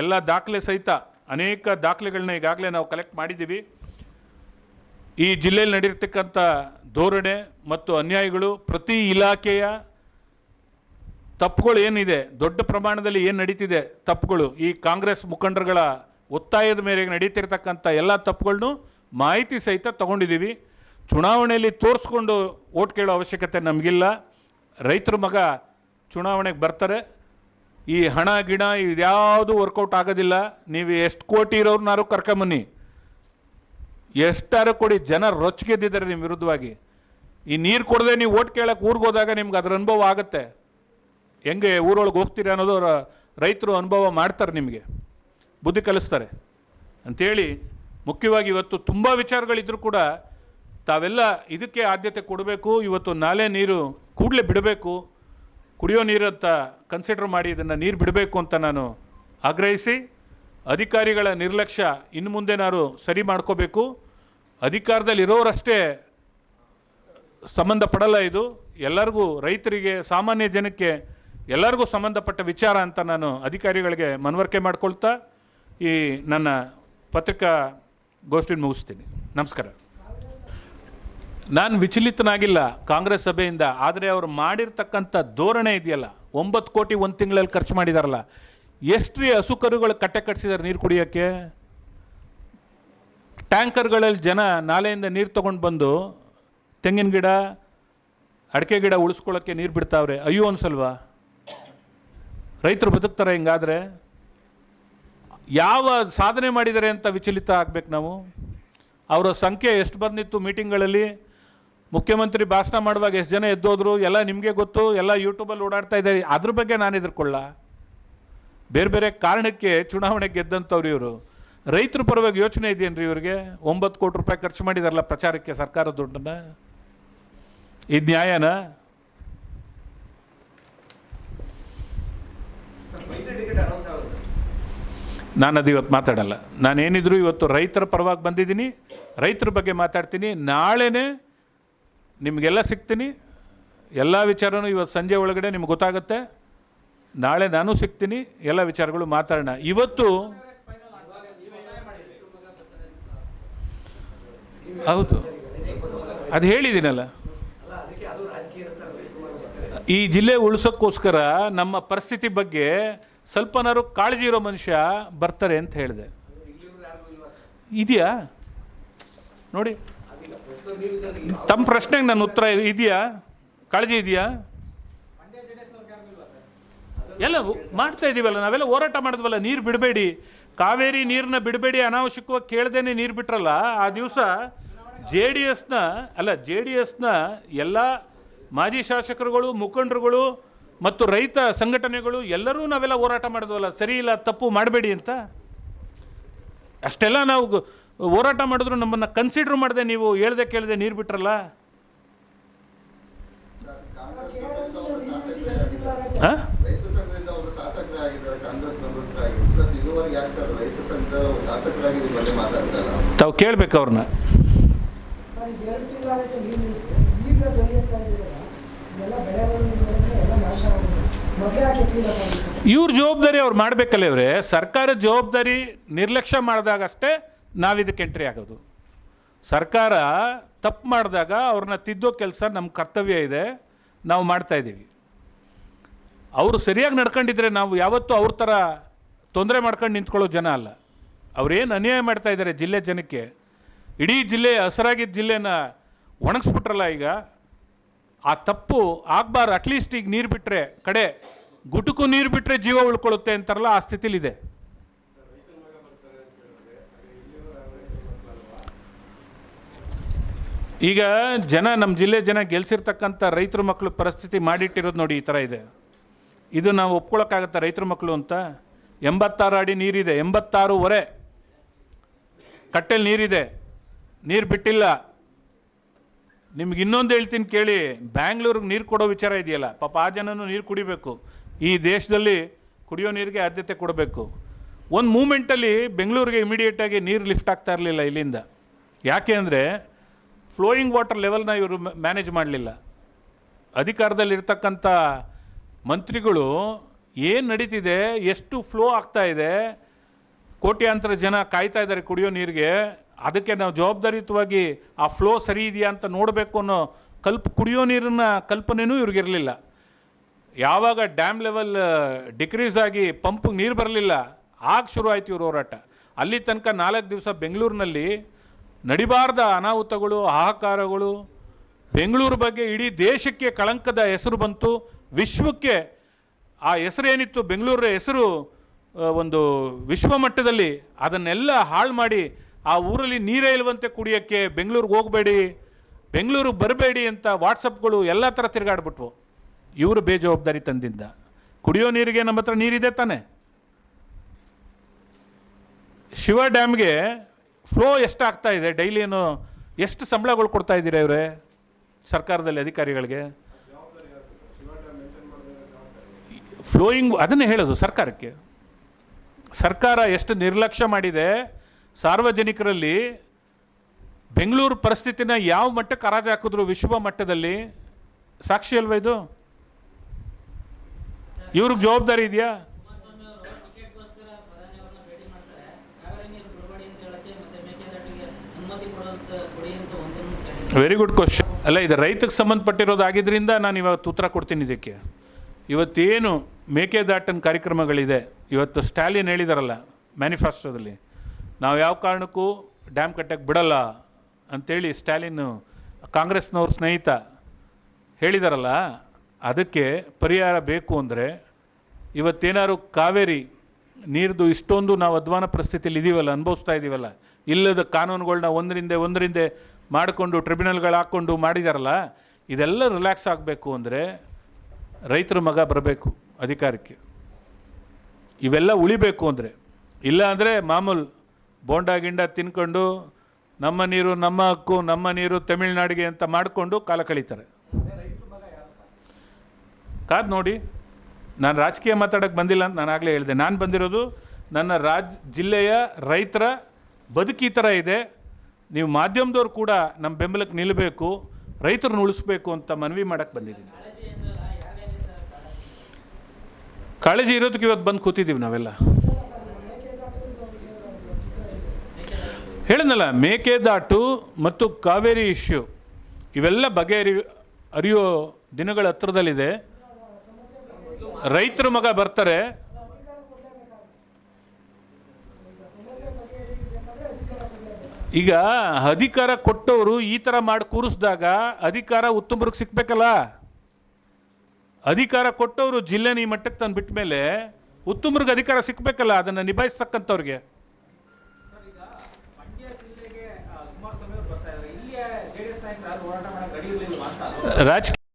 ಎಲ್ಲ ದಾಖಲೆ ಸಹಿತ ಅನೇಕ ದಾಖಲೆಗಳನ್ನ ಈಗಾಗಲೇ ನಾವು ಕಲೆಕ್ಟ್ ಮಾಡಿದ್ದೀವಿ. ಈ ಜಿಲ್ಲೆಯಲ್ಲಿ ನಡೆಯತಕ್ಕಂಥ ಧೋರಣೆ ಮತ್ತು ಅನ್ಯಾಯಗಳು ಪ್ರತಿ ಇಲಾಖೆಯ ತಪ್ಪುಗಳು ಏನಿದೆ, ದೊಡ್ಡ ಪ್ರಮಾಣದಲ್ಲಿ ಏನು ನಡೀತಿದೆ ತಪ್ಪುಗಳು, ಈ ಕಾಂಗ್ರೆಸ್ ಮುಖಂಡರುಗಳ ಒತ್ತಾಯದ ಮೇರೆಗೆ ನಡೀತಿರ್ತಕ್ಕಂಥ ಎಲ್ಲ ತಪ್ಪುಗಳನ್ನು ಮಾಹಿತಿ ಸಹಿತ ತಗೊಂಡಿದ್ದೀವಿ. ಚುನಾವಣೆಯಲ್ಲಿ ತೋರಿಸ್ಕೊಂಡು ಓಟ್ ಕೇಳೋ ಅವಶ್ಯಕತೆ ನಮಗಿಲ್ಲ. ರೈತರ ಮಗ ಚುನಾವಣೆಗೆ ಬರ್ತಾರೆ ಈ ಹಣ, ಗಿಣ ಇದ್ಯಾವುದು ವರ್ಕೌಟ್ ಆಗೋದಿಲ್ಲ. ನೀವು ಎಷ್ಟು ಕೋಟಿ ಇರೋರ್ನಾರು ಕರ್ಕೊಂಬನ್ನಿ. ಎಷ್ಟಾರು ಕೊಡಿ, ಜನ ರೊಚ್ಚಿಗೆದ್ದಿದ್ದಾರೆ ನಿಮ್ಮ ವಿರುದ್ಧವಾಗಿ. ಈ ನೀರು ಕೊಡದೆ ನೀವು ಓಟ್ ಕೇಳಕ್ಕೆ ಊರಿಗೆ ಹೋದಾಗ ನಿಮ್ಗೆ ಅದರ ಅನುಭವ ಆಗುತ್ತೆ. ಹೆಂಗೆ ಊರೊಳಗೆ ಹೋಗ್ತೀರಿ ಅನ್ನೋದು ರೈತರು ಅನುಭವ ಮಾಡ್ತಾರೆ ನಿಮಗೆ. ಬುದ್ಧಿ ಕಲಿಸ್ತಾರೆ. ಅಂಥೇಳಿ ಮುಖ್ಯವಾಗಿ ಇವತ್ತು ತುಂಬ ವಿಚಾರಗಳಿದ್ರು ಕೂಡ ತಾವೆಲ್ಲ ಇದಕ್ಕೆ ಆದ್ಯತೆ ಕೊಡಬೇಕು, ಇವತ್ತು ನಾಲೆ ನೀರು ಕೂಡಲೇ ಬಿಡಬೇಕು. ಕುಡಿಯೋ ನೀರು ಅಂತ ಕನ್ಸಿಡರ್ ಮಾಡಿ ಇದನ್ನು ನೀರು ಬಿಡಬೇಕು ಅಂತ ನಾನು ಆಗ್ರಹಿಸಿ, ಅಧಿಕಾರಿಗಳ ನಿರ್ಲಕ್ಷ್ಯ ಇನ್ನು ಮುಂದೆ ಸರಿ ಮಾಡ್ಕೋಬೇಕು. ಅಧಿಕಾರದಲ್ಲಿ ಇರೋರಷ್ಟೇ ಸಂಬಂಧಪಡಲ್ಲ ಇದು. ಎಲ್ಲರಿಗೂ ರೈತರಿಗೆ, ಸಾಮಾನ್ಯ ಜನಕ್ಕೆ ಎಲ್ಲರಿಗೂ ಸಂಬಂಧಪಟ್ಟ ವಿಚಾರ ಅಂತ ನಾನು ಅಧಿಕಾರಿಗಳಿಗೆ ಮನವರಿಕೆ ಮಾಡ್ಕೊಳ್ತಾ ಈ ನನ್ನ ಪತ್ರಿಕಾ ಗೋಷ್ಠಿನ ಮುಗಿಸ್ತೀನಿ. ನಮಸ್ಕಾರ. ನಾನು ವಿಚಲಿತನಾಗಿಲ್ಲ ಕಾಂಗ್ರೆಸ್ ಸಭೆಯಿಂದ, ಆದರೆ ಅವರು ಮಾಡಿರ್ತಕ್ಕಂಥ ಧೋರಣೆ ಇದೆಯಲ್ಲ, ಒಂಬತ್ತು ಕೋಟಿ ಒಂದು ತಿಂಗಳಲ್ಲಿ ಖರ್ಚು ಮಾಡಿದಾರಲ್ಲ ಎಷ್ಟು ರೀ ಹಸು ಕರುಗಳು ಕಟ್ಟೆ ಕಟ್ಟಿಸಿದ್ದಾರೆ ನೀರು ಕುಡಿಯೋಕ್ಕೆ? ಟ್ಯಾಂಕರ್ಗಳಲ್ಲಿ ಜನ ನಾಲೆಯಿಂದ ನೀರು ತೊಗೊಂಡು ಬಂದು ತೆಂಗಿನ ಗಿಡ, ಅಡಿಕೆ ಗಿಡ ಉಳಿಸ್ಕೊಳ್ಳೋಕ್ಕೆ ನೀರು ಬಿಡ್ತಾವ್ರೆ, ಅಯ್ಯೋ ಅನ್ಸಲ್ವಾ? ರೈತರು ಬದುಕ್ತಾರೆ ಹಿಂಗಾದರೆ. ಯಾವ ಸಾಧನೆ ಮಾಡಿದ್ದಾರೆ ಅಂತ ವಿಚಲಿತ ಆಗ್ಬೇಕು ನಾವು? ಅವರ ಸಂಖ್ಯೆ ಎಷ್ಟು ಬಂದಿತ್ತು ಮೀಟಿಂಗ್ಗಳಲ್ಲಿ? ಮುಖ್ಯಮಂತ್ರಿ ಭಾಷಣ ಮಾಡುವಾಗ ಎಷ್ಟು ಜನ ಎದ್ದೋದ್ರು, ಎಲ್ಲ ನಿಮಗೆ ಗೊತ್ತು, ಎಲ್ಲ ಯೂಟ್ಯೂಬಲ್ಲಿ ಓಡಾಡ್ತಾ ಇದ್ದಾರೆ. ಅದ್ರ ಬಗ್ಗೆ ನಾನು ಎದುರ್ಕೊಳ್ಳ ಬೇರೆ ಬೇರೆ ಕಾರಣಕ್ಕೆ ಚುನಾವಣೆ ಗೆದ್ದಂಥವ್ರು ಇವರು. ರೈತರ ಪರವಾಗಿ ಯೋಚನೆ ಇದೆಯೇನ್ರಿ ಇವರಿಗೆ? ಒಂಬತ್ತು ಕೋಟಿ ರೂಪಾಯಿ ಖರ್ಚು ಮಾಡಿದಾರಲ್ಲ ಪ್ರಚಾರಕ್ಕೆ ಸರ್ಕಾರ ದುಡ್ಡನ್ನ? ಇದು ನ್ಯಾಯನಾ? ನಾನು ಅದು ಇವತ್ತು ಮಾತಾಡಲ್ಲ. ನಾನೇನಿದ್ರು ಇವತ್ತು ರೈತರ ಪರವಾಗಿ ಬಂದಿದ್ದೀನಿ. ರೈತರ ಬಗ್ಗೆ ಮಾತಾಡ್ತೀನಿ. ನಾಳೆನೇ ನಿಮಗೆಲ್ಲ ಸಿಗ್ತೀನಿ. ಎಲ್ಲ ವಿಚಾರನೂ ಇವತ್ತು ಸಂಜೆ ಒಳಗಡೆ ನಿಮ್ಗೆ ಗೊತ್ತಾಗುತ್ತೆ. ನಾಳೆ ನಾನು ಸಿಗ್ತೀನಿ. ಎಲ್ಲ ವಿಚಾರಗಳು ಮಾತಾಡೋಣ. ಇವತ್ತು ಹೌದು. ಅದು ಹೇಳಿದ್ದೀನಲ್ಲ. ಈ ಜಿಲ್ಲೆ ಉಳಿಸೋಕ್ಕೋಸ್ಕರ ನಮ್ಮ ಪರಿಸ್ಥಿತಿ ಬಗ್ಗೆ ಸ್ವಲ್ಪನಾರು ಕಾಳಜಿ ಇರೋ ಮನುಷ್ಯ ಬರ್ತಾರೆ ಅಂತ ಹೇಳಿದೆ. ಇದೆಯಾ? ನೋಡಿ. ತಮ್ಮ ಪ್ರಶ್ನೆಗೆ ನನ್ನ ಉತ್ತರ ಇದೆಯಾ? ಕಾಳಜಿ ಇದೆಯಾ? ಎಲ್ಲ ಮಾಡ್ತಾ ಇದೀವಲ್ಲ, ನಾವೆಲ್ಲ ಹೋರಾಟ ಮಾಡಿದ್ವಲ್ಲ, ನೀರು ಬಿಡಬೇಡಿ. ಕಾವೇರಿ ನೀರನ್ನ ಬಿಡಬೇಡಿ, ಅನಾವಶ್ಯಕವಾಗಿ ಕೇಳ್ದೇನೆ ನೀರು ಬಿಟ್ರಲ್ಲ, ಆ ದಿವಸ ಜೆ ಡಿ ಎಸ್ನ, ಅಲ್ಲ, ಜೆ ಡಿ ಎಸ್ನ ಎಲ್ಲ ಮಾಜಿ ಶಾಸಕರುಗಳು, ಮುಖಂಡರುಗಳು ಮತ್ತು ರೈತ ಸಂಘಟನೆಗಳು ಎಲ್ಲರೂ ನಾವೆಲ್ಲ ಹೋರಾಟ ಮಾಡಿದ್ವಲ್ಲ, ಸರಿ ಇಲ್ಲ, ತಪ್ಪು ಮಾಡಬೇಡಿ ಅಂತ? ಅಷ್ಟೆಲ್ಲ ನಾವು ಹೋರಾಟ ಮಾಡಿದ್ರು ನಮ್ಮನ್ನು ಕನ್ಸಿಡರ್ ಮಾಡದೆ ನೀವು ಹೇಳ್ದೆ ಕೇಳದೆ ನೀರು ಬಿಟ್ರಲ್ಲ? ತಾವು ಕೇಳ್ಬೇಕು ಅವ್ರನ್ನ ಇವ್ರ ಜವಾಬ್ದಾರಿ ಅವ್ರು ಮಾಡಬೇಕಲ್ಲ ಇವರೇ ಸರ್ಕಾರ ಜವಾಬ್ದಾರಿ ನಿರ್ಲಕ್ಷ್ಯ ಮಾಡಿದಾಗಷ್ಟೇ ನಾವಿದಕ್ಕೆ ಎಂಟ್ರಿ ಆಗೋದು. ಸರ್ಕಾರ ತಪ್ಪು ಮಾಡಿದಾಗ ಅವ್ರನ್ನ ತಿದ್ದೋ ಕೆಲಸ ನಮ್ಮ ಕರ್ತವ್ಯ ಇದೆ, ನಾವು ಮಾಡ್ತಾ ಇದ್ದೀವಿ. ಅವರು ಸರಿಯಾಗಿ ನಡ್ಕೊಂಡಿದ್ರೆ ನಾವು ಯಾವತ್ತೂ ಅವ್ರ ಥರ ತೊಂದರೆ ಮಾಡ್ಕೊಂಡು ನಿಂತ್ಕೊಳ್ಳೋ ಜನ ಅಲ್ಲ. ಅವ್ರೇನು ಅನ್ಯಾಯ ಮಾಡ್ತಾ ಇದ್ದಾರೆ ಜಿಲ್ಲೆ ಜನಕ್ಕೆ, ಇಡೀ ಜಿಲ್ಲೆ ಹಸರಾಗಿದ್ದ ಜಿಲ್ಲೆನ ಒಣಗಿಸ್ಬಿಟ್ರಲ್ಲ ಈಗ, ಆ ತಪ್ಪು ಆಗಬಾರ್ದು. ಅಟ್ಲೀಸ್ಟ್ ಈಗ ನೀರು ಬಿಟ್ಟರೆ ಕಡೆ ಗುಟುಕು ನೀರು ಬಿಟ್ಟರೆ ಜೀವ ಉಳ್ಕೊಳ್ಳುತ್ತೆ ಅಂತಾರಲ್ಲ, ಆ ಸ್ಥಿತಿಲಿದೆ. ಈಗ ಜನ ನಮ್ಮ ಜಿಲ್ಲೆ ಜನ ಗೆಲ್ಸಿರ್ತಕ್ಕಂಥ ರೈತರು ಮಕ್ಕಳು ಪರಿಸ್ಥಿತಿ ಮಾಡಿಟ್ಟಿರೋದು ನೋಡಿ ಈ ಥರ ಇದೆ. ಇದು ನಾವು ಒಪ್ಕೊಳ್ಳೋಕ್ಕಾಗತ್ತೆ ರೈತರ ಮಕ್ಕಳು ಅಂತ? ಎಂಬತ್ತಾರು ಅಡಿ ನೀರಿದೆ, ಎಂಬತ್ತಾರೂವರೆ. ಕಟ್ಟೆಲಿ ನೀರಿದೆ, ನೀರು ಬಿಟ್ಟಿಲ್ಲ. ನಿಮ್ಗೆ ಇನ್ನೊಂದು ಹೇಳ್ತೀನಿ ಕೇಳಿ, ಬ್ಯಾಂಗ್ಳೂರಿಗೆ ನೀರು ಕೊಡೋ ವಿಚಾರ ಇದೆಯಲ್ಲ, ಪಾಪ ಆ ಜನನೂ ನೀರು ಕುಡಿಬೇಕು. ಈ ದೇಶದಲ್ಲಿ ಕುಡಿಯೋ ನೀರಿಗೆ ಆದ್ಯತೆ ಕೊಡಬೇಕು. ಒಂದು ಮೂಮೆಂಟಲ್ಲಿ ಬೆಂಗಳೂರಿಗೆ ಇಮಿಡಿಯೇಟಾಗಿ ನೀರು ಲಿಫ್ಟ್ ಆಗ್ತಾ ಇರಲಿಲ್ಲ ಇಲ್ಲಿಂದ. ಯಾಕೆ ಅಂದರೆ ಫ್ಲೋಯಿಂಗ್ ವಾಟರ್ ಲೆವೆಲ್ನ ಇವರು ಮ್ಯಾನೇಜ್ ಮಾಡಲಿಲ್ಲ. ಅಧಿಕಾರದಲ್ಲಿರ್ತಕ್ಕಂಥ ಮಂತ್ರಿಗಳು ಏನು ನಡೀತಿದೆ, ಎಷ್ಟು ಫ್ಲೋ ಆಗ್ತಾ ಇದೆ, ಕೋಟ್ಯಾಂತರ ಜನ ಕಾಯ್ತಾ ಇದ್ದಾರೆ ಕುಡಿಯೋ ನೀರಿಗೆ, ಅದಕ್ಕೆ ನಾವು ಜವಾಬ್ದಾರಿಯುತವಾಗಿ ಆ ಫ್ಲೋ ಸರಿ ಇದೆಯಾ ಅಂತ ನೋಡಬೇಕು ಅನ್ನೋ ಕಲ್ಪ, ಕುಡಿಯೋ ನೀರಿನ ಕಲ್ಪನೆಯೂ ಇವ್ರಿಗಿರಲಿಲ್ಲ ಯಾವಾಗ ಡ್ಯಾಮ್ ಲೆವೆಲ್ ಡಿಕ್ರೀಸ್ ಆಗಿ ಪಂಪ್ಗೆ ನೀರು ಬರಲಿಲ್ಲ, ಆಗ ಶುರು ಆಯ್ತು ಇವ್ರ ಹೋರಾಟ. ಅಲ್ಲಿ ತನಕ ನಾಲ್ಕು ದಿವಸ ಬೆಂಗಳೂರಿನಲ್ಲಿ ನಡಿಬಾರ್ದ ಅನಾಹುತಗಳು, ಹಾಹಾಕಾರಗಳು. ಬೆಂಗಳೂರು ಬಗ್ಗೆ ಇಡೀ ದೇಶಕ್ಕೆ ಕಳಂಕದ ಹೆಸರು ಬಂತು. ವಿಶ್ವಕ್ಕೆ ಆ ಹೆಸರೇನಿತ್ತು ಬೆಂಗಳೂರ ಹೆಸರು ಒಂದು ವಿಶ್ವ ಮಟ್ಟದಲ್ಲಿ ಅದನ್ನೆಲ್ಲ ಹಾಳು ಮಾಡಿ ಆ ಊರಲ್ಲಿ ನೀರೇ ಇಲ್ವಂತೆ ಕುಡಿಯೋಕ್ಕೆ ಬೆಂಗಳೂರಿಗೆ ಹೋಗಬೇಡಿ, ಬೆಂಗಳೂರಿಗೆ ಬರಬೇಡಿ ಅಂತ ವಾಟ್ಸಪ್ಗಳು ಎಲ್ಲ ಥರ ತಿರುಗಾಡ್ಬಿಟ್ವು. ಇವರು ಬೇಜವಾಬ್ದಾರಿ ತಂದಿಂದ. ಕುಡಿಯೋ ನೀರಿಗೆ ನಮ್ಮ ಹತ್ರ ನೀರಿದೆ ತಾನೆ. ಶಿವ ಡ್ಯಾಮ್ಗೆ ಫ್ಲೋ ಎಷ್ಟಾಗ್ತಾ ಇದೆ? ಡೈಲಿ ಏನು ಎಷ್ಟು ಸಂಬಳಗಳು ಕೊಡ್ತಾ ಇದ್ದೀರಾ ಇವರೇ ಸರ್ಕಾರದಲ್ಲಿ ಅಧಿಕಾರಿಗಳಿಗೆ? ಫ್ಲೋಯಿಂಗ್ ಅದನ್ನೇ ಹೇಳೋದು ಸರ್ಕಾರಕ್ಕೆ. ಸರ್ಕಾರ ಎಷ್ಟು ನಿರ್ಲಕ್ಷ್ಯ ಮಾಡಿದೆ, ಸಾರ್ವಜನಿಕರಲ್ಲಿ ಬೆಂಗಳೂರು ಪರಿಸ್ಥಿತಿನ ಯಾವ ಮಟ್ಟಕ್ಕೆ ಹರಾಜು ಹಾಕಿದ್ರು ವಿಶ್ವ ಮಟ್ಟದಲ್ಲಿ? ಸಾಕ್ಷಿ ಅಲ್ವ ಇದು? ಇವ್ರಿಗೆ ಜವಾಬ್ದಾರಿ ಇದೆಯಾ ಕುಮಾರಸ್ವಾಮಿ ಅವರು ಟಿಕೆಟ್ಗೋಸ್ಕರ ಪ್ರಧಾನಿಯವರನ್ನ ಭೇಟಿ ಮಾಡ್ತಾರೆ ಕಾವೇರಿ ನೀರು ಬಿಡುಗಡೆ ಅಂತ ಹೇಳಕ್ಕೆ ಮತ್ತೆ ಮೇಕೆದಾಟಿಗೆ ಅನುಮತಿ ಕೊಡುವಂತ ಕೊಡಿ ಅಂತ ಒಂದನ್ನು ಕೇಳಿ ವೆರಿ ಗುಡ್ ಕ್ವಶನ್ ಅಲ್ಲ, ಇದು ರೈತಕ್ಕೆ ಸಂಬಂಧಪಟ್ಟಿರೋದಾಗಿದ್ದರಿಂದ ನಾನು ಇವತ್ತು ಉತ್ತರ ಕೊಡ್ತೀನಿ ಇದಕ್ಕೆ. ಇವತ್ತೇನು ಮೇಕೆದಾಟನ್ ಕಾರ್ಯಕ್ರಮಗಳಿದೆ. ಇವತ್ತು ಸ್ಟಾಲಿನ್ ಹೇಳಿದಾರಲ್ಲ ಮ್ಯಾನಿಫೆಸ್ಟೋದಲ್ಲಿ ನಾವು ಯಾವ ಕಾರಣಕ್ಕೂ ಡ್ಯಾಮ್ ಕಟ್ಟಕ್ಕೆ ಬಿಡಲ್ಲ ಅಂಥೇಳಿ ಸ್ಟಾಲಿನ್ ಕಾಂಗ್ರೆಸ್ನವ್ರ ಸ್ನೇಹಿತ ಹೇಳಿದಾರಲ್ಲ, ಅದಕ್ಕೆ ಪರಿಹಾರ ಬೇಕು ಅಂದರೆ ಇವತ್ತೇನಾದ್ರು ಕಾವೇರಿ ನೀರ್ದು ಇಷ್ಟೊಂದು ನಾವು ಅಧ್ವಾನ ಪರಿಸ್ಥಿತಿಯಲ್ಲಿ ಇದೀವಲ್ಲ, ಅನುಭವಿಸ್ತಾ ಇದ್ದೀವಲ್ಲ ಇಲ್ಲದ ಕಾನೂನುಗಳನ್ನ ಒಂದರಿಂದ ಒಂದರಿಂದ ಮಾಡಿಕೊಂಡು ಟ್ರಿಬ್ಯುನಲ್ಗಳು ಹಾಕ್ಕೊಂಡು ಮಾಡಿದಾರಲ್ಲ, ಇದೆಲ್ಲ ರಿಲ್ಯಾಕ್ಸ್ ಆಗಬೇಕು ಅಂದರೆ ರೈತರ ಮಗ ಬರಬೇಕು ಅಧಿಕಾರಕ್ಕೆ. ಇವೆಲ್ಲ ಉಳಿಬೇಕು ಅಂದರೆ. ಇಲ್ಲ ಅಂದರೆ ಮಾಮೂಲು ಬೋಂಡ ಗಿಂಡ ತಿನ್ಕೊಂಡು ನಮ್ಮ ನೀರು, ನಮ್ಮ ಹಕ್ಕು, ನಮ್ಮ ನೀರು ತಮಿಳ್ನಾಡಿಗೆ ಅಂತ ಮಾಡಿಕೊಂಡು ಕಾಲ ಕಳೀತಾರೆ. ಕಾದ್ ನೋಡಿ, ನಾನು ರಾಜಕೀಯ ಮಾತಾಡೋಕ್ಕೆ ಬಂದಿಲ್ಲ ಅಂತ ನಾನು ಆಗಲೇ ಹೇಳಿದೆ. ನಾನು ಬಂದಿರೋದು ನನ್ನ ರಾಜ್, ಜಿಲ್ಲೆಯ ರೈತರ ಬದುಕಿ ಥರ ಇದೆ. ನೀವು ಮಾಧ್ಯಮದವ್ರು ಕೂಡ ನಮ್ಮ ಬೆಂಬಲಕ್ಕೆ ನಿಲ್ಲಬೇಕು, ರೈತರನ್ನ ಉಳಿಸ್ಬೇಕು ಅಂತ ಮನವಿ ಮಾಡಕ್ಕೆ ಬಂದಿದ್ದೀನಿ. ಕಾಳಜಿ ಇರೋದಕ್ಕೆ ಇವತ್ತು ಬಂದು ಕೂತಿದ್ದೀವಿ ನಾವೆಲ್ಲ. ಹೇಳಿದ್ನಲ್ಲ ಮೇಕೆದಾಟು ಮತ್ತು ಕಾವೇರಿ ಇಶ್ಯೂ, ಇವೆಲ್ಲ ಬಗೆಹರಿ ಅರಿಯೋ ದಿನಗಳ ಹತ್ರದಲ್ಲಿದೆ. ರೈತರ ಮಗ ಬರ್ತಾರೆ ಈಗ ಅಧಿಕಾರ ಕೊಟ್ಟವರು ಈ ಥರ ಮಾಡಿ ಕೂರಿಸಿದಾಗ ಅಧಿಕಾರ ಉತ್ತಮರಿಗೆ ಸಿಕ್ಬೇಕಲ್ಲ? ಅಧಿಕಾರ ಕೊಟ್ಟವರು ಜಿಲ್ಲೆನ ಈ ಮಟ್ಟಕ್ಕೆ ತಂದು ಬಿಟ್ಟ ಮೇಲೆ ಉತ್ತಮರಿಗೆ ಅಧಿಕಾರ ಸಿಕ್ಬೇಕಲ್ಲ ಅದನ್ನು ನಿಭಾಯಿಸ್ತಕ್ಕಂಥವ್ರಿಗೆ? ರಾಜಕೀಯ